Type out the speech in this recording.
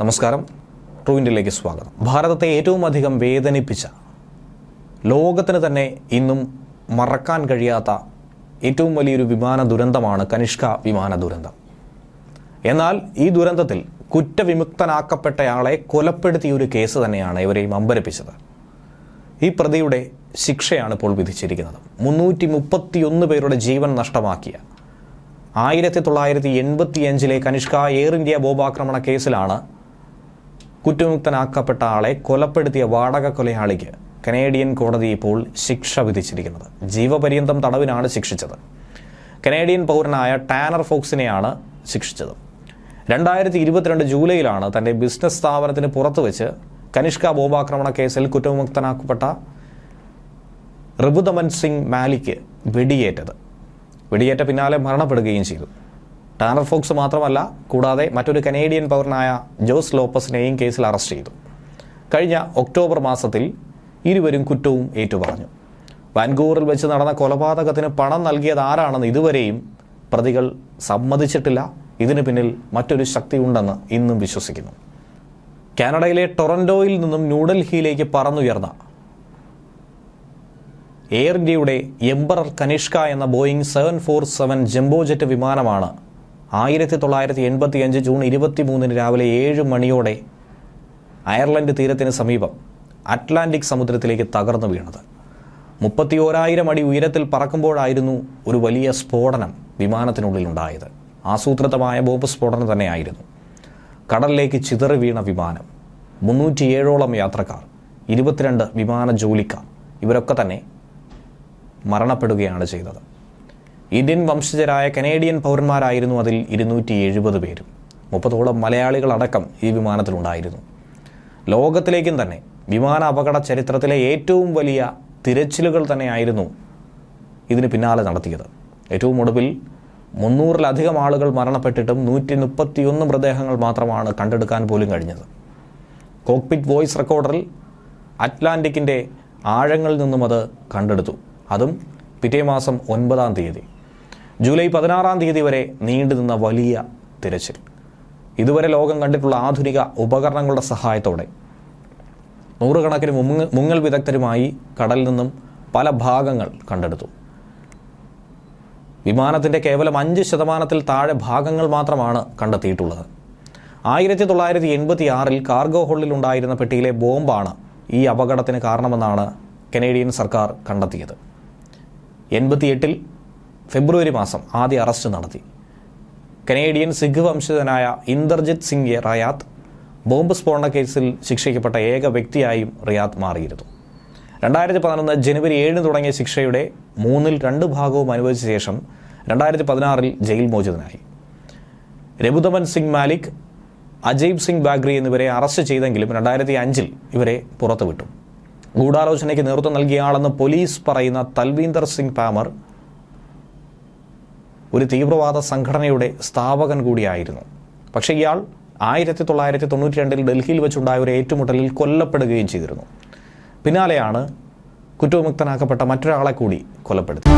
നമസ്കാരം. ട്രൂ ഇന്ത്യയിലേക്ക് സ്വാഗതം. ഭാരതത്തെ ഏറ്റവും അധികം വേദനിപ്പിച്ച ലോകത്തിന് തന്നെ ഇന്നും മറക്കാൻ കഴിയാത്ത ഏറ്റവും വലിയൊരു വിമാന ദുരന്തമാണ് കനിഷ്ക വിമാന ദുരന്തം. എന്നാൽ ഈ ദുരന്തത്തിൽ കുറ്റവിമുക്തനാക്കപ്പെട്ടയാളെ കൊലപ്പെടുത്തിയ ഒരു കേസ് തന്നെയാണ് ഇവരെയും അമ്പരപ്പിച്ചത്. ഈ പ്രതിയുടെ ശിക്ഷയാണ് ഇപ്പോൾ വിധിച്ചിരിക്കുന്നത്. മുന്നൂറ്റി മുപ്പത്തിയൊന്ന് പേരുടെ ജീവൻ നഷ്ടമാക്കിയ ആയിരത്തി തൊള്ളായിരത്തി എൺപത്തിയഞ്ചിലെ കനിഷ്ക എയർ ഇന്ത്യ ബോംബാക്രമണ കേസിലാണ് കുറ്റമുക്തനാക്കപ്പെട്ട ആളെ കൊലപ്പെടുത്തിയ വാടക കൊലയാളിക്ക് കനേഡിയൻ കോടതി ഇപ്പോൾ ശിക്ഷ വിധിച്ചിരിക്കുന്നത്. ജീവപര്യന്തം തടവിനാണ് ശിക്ഷിച്ചത്. കനേഡിയൻ പൗരനായ ടാനർ ഫോക്സിനെയാണ് ശിക്ഷിച്ചത്. രണ്ടായിരത്തി ഇരുപത്തിരണ്ട് ജൂലൈയിലാണ് തന്റെ ബിസിനസ് സ്ഥാപനത്തിന് പുറത്തു വെച്ച് കനിഷ്ക ബോംബാക്രമണ കേസിൽ കുറ്റമുക്തനാക്കപ്പെട്ട റിബുദമൻ സിംഗ് മാലിക്ക് വെടിയേറ്റത്. വെടിയേറ്റ പിന്നാലെ മരണപ്പെടുകയും ചെയ്തു. ടാനർ ഫോക്സ് മാത്രമല്ല കൂടാതെ മറ്റൊരു കനേഡിയൻ പൗരനായ ജോസ് ലോപ്പസിനെയും കേസിൽ അറസ്റ്റ് ചെയ്തു. കഴിഞ്ഞ ഒക്ടോബർ മാസത്തിൽ ഇരുവരും കുറ്റവും ഏറ്റുപറഞ്ഞു. വാൻകൂവറിൽ വെച്ച് നടന്ന കൊലപാതകത്തിന് പണം നൽകിയത് ആരാണെന്ന് ഇതുവരെയും പ്രതികൾ സമ്മതിച്ചിട്ടില്ല. ഇതിനു പിന്നിൽ മറ്റൊരു ശക്തി ഉണ്ടെന്ന് ഇന്നും വിശ്വസിക്കുന്നു. കാനഡയിലെ ടൊറന്റോയിൽ നിന്നും ന്യൂഡൽഹിയിലേക്ക് പറന്നുയർന്ന എയർ ഇന്ത്യയുടെ എംബറർ കനിഷ്ക എന്ന Boeing seven four seven jumbo jet വിമാനമാണ് ആയിരത്തി തൊള്ളായിരത്തി എൺപത്തി അഞ്ച് ജൂൺ ഇരുപത്തി മൂന്നിന് രാവിലെ ഏഴ് മണിയോടെ അയർലൻഡ് തീരത്തിന് സമീപം അറ്റ്ലാന്റിക് സമുദ്രത്തിലേക്ക് തകർന്നു വീണത്. മുപ്പത്തി ഓരായിരം അടി ഉയരത്തിൽ പറക്കുമ്പോഴായിരുന്നു ഒരു വലിയ സ്ഫോടനം വിമാനത്തിനുള്ളിൽ ഉണ്ടായത് ആസൂത്രിതമായ ബോംബ് സ്ഫോടനം തന്നെയായിരുന്നു. കടലിലേക്ക് ചിതറി വീണ വിമാനം. മുന്നൂറ്റിയേഴോളം യാത്രക്കാർ ഇരുപത്തിരണ്ട് വിമാന ജോലിക്കാർ ഇവരൊക്കെ തന്നെ മരണപ്പെടുകയാണ് ചെയ്തത്. ഇന്ത്യൻ വംശജരായ കനേഡിയൻ പൗരന്മാരായിരുന്നു അതിൽ ഇരുന്നൂറ്റി എഴുപത് പേരും. മുപ്പതോളം മലയാളികളടക്കം ഈ വിമാനത്തിലുണ്ടായിരുന്നു. ലോകത്തിലേക്കും തന്നെ വിമാന അപകട ചരിത്രത്തിലെ ഏറ്റവും വലിയ തിരച്ചിലുകൾ തന്നെയായിരുന്നു ഇതിന് പിന്നാലെ നടത്തിയത്. ഏറ്റവും ഒടുവിൽ മുന്നൂറിലധികം ആളുകൾ മരണപ്പെട്ടിട്ടും നൂറ്റി മുപ്പത്തിയൊന്ന് മൃതദേഹങ്ങൾ മാത്രമാണ് കണ്ടെടുക്കാൻ പോലും കഴിഞ്ഞത്. കോക്പിറ്റ് വോയിസ് റെക്കോർഡറിൽ അറ്റ്ലാന്റിക്കിന്റെ ആഴങ്ങളിൽ നിന്നും അത് കണ്ടെടുത്തു. അതും പിറ്റേ മാസം ഒൻപതാം തീയതി. ജൂലൈ പതിനാറാം തീയതി വരെ നീണ്ടുനിന്ന വലിയ തിരച്ചിൽ. ഇതുവരെ ലോകം കണ്ടിട്ടുള്ള ആധുനിക ഉപകരണങ്ങളുടെ സഹായത്തോടെ നൂറുകണക്കിന് മുങ്ങ മുങ്ങൽ വിദഗ്ധരുമായി കടലിൽ നിന്നും പല ഭാഗങ്ങൾ കണ്ടെടുത്തു. വിമാനത്തിന്റെ കേവലം അഞ്ച് ശതമാനത്തിൽ താഴെ ഭാഗങ്ങൾ മാത്രമാണ് കണ്ടെത്തിയിട്ടുള്ളത്. ആയിരത്തി തൊള്ളായിരത്തി എൺപത്തി ആറിൽ കാർഗോ ഹോളിൽ ഉണ്ടായിരുന്ന പെട്ടിയിലെ ബോംബാണ് ഈ അപകടത്തിന് കാരണമെന്നാണ് കനേഡിയൻ സർക്കാർ കണ്ടെത്തിയത്. എൺപത്തിയെട്ടിൽ ഫെബ്രുവരി മാസം ആദ്യ അറസ്റ്റ് നടത്തി. കനേഡിയൻ സിഖ് വംശജനായ ഇന്ദർജിത് സിംഗ് റയാത്ത് ബോംബ് സ്ഫോടന കേസിൽ ശിക്ഷിക്കപ്പെട്ട ഏക വ്യക്തിയായും റിയാത്ത് മാറിയിരുന്നു. രണ്ടായിരത്തി പതിനൊന്ന് ജനുവരി ഏഴിന് തുടങ്ങിയ ശിക്ഷയുടെ മൂന്നിൽ രണ്ട് ഭാഗവും അനുവദിച്ച ശേഷം രണ്ടായിരത്തി പതിനാറിൽ ജയിൽ മോചിതനായി. രഘുദമൻ സിംഗ് മാലിക് അജയ്ബ് സിംഗ് ബാഗ്രി എന്നിവരെ അറസ്റ്റ് ചെയ്തെങ്കിലും രണ്ടായിരത്തി അഞ്ചിൽ ഇവരെ പുറത്തുവിട്ടു. ഗൂഢാലോചനയ്ക്ക് നേതൃത്വം നൽകിയ ആളെന്ന് പോലീസ് പറയുന്ന തൽവീന്ദർ സിംഗ് പാമർ ഒരു തീവ്രവാദ സംഘടനയുടെ സ്ഥാപകൻ കൂടിയായിരുന്നു. പക്ഷേ ഇയാൾ ആയിരത്തി തൊള്ളായിരത്തി തൊണ്ണൂറ്റി രണ്ടിൽ ഡൽഹിയിൽ വെച്ചുണ്ടായ ഒരു ഏറ്റുമുട്ടലിൽ കൊല്ലപ്പെടുകയും ചെയ്തിരുന്നു. പിന്നാലെയാണ് കുറ്റവിമുക്തനാക്കപ്പെട്ട മറ്റൊരാളെ കൂടി കൊലപ്പെടുത്തി